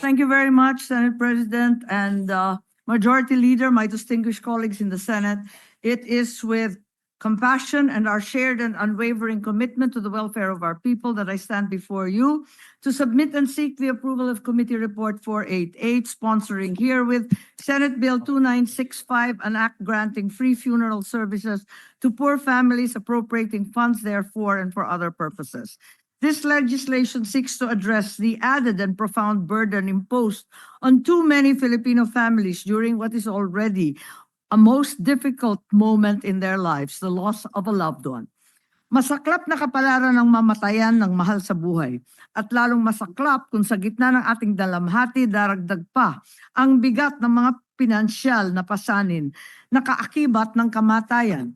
thank you very much, Senate President and uh, Majority Leader, my distinguished colleagues in the Senate. It is with compassion and our shared and unwavering commitment to the welfare of our people that I stand before you to submit and seek the approval of Committee Report 488, sponsoring herewith Senate Bill 2965, an act granting free funeral services to poor families appropriating funds therefore and for other purposes. This legislation seeks to address the added and profound burden imposed on too many Filipino families during what is already a most difficult moment in their lives, the loss of a loved one. Masaklap na kapalaran ng mamatayan ng mahal sa buhay at lalong masaklap kung sa gitna ng ating dalamhati daragdag pa ang bigat ng mga pinansyal na pasanin na kaakibat ng kamatayan.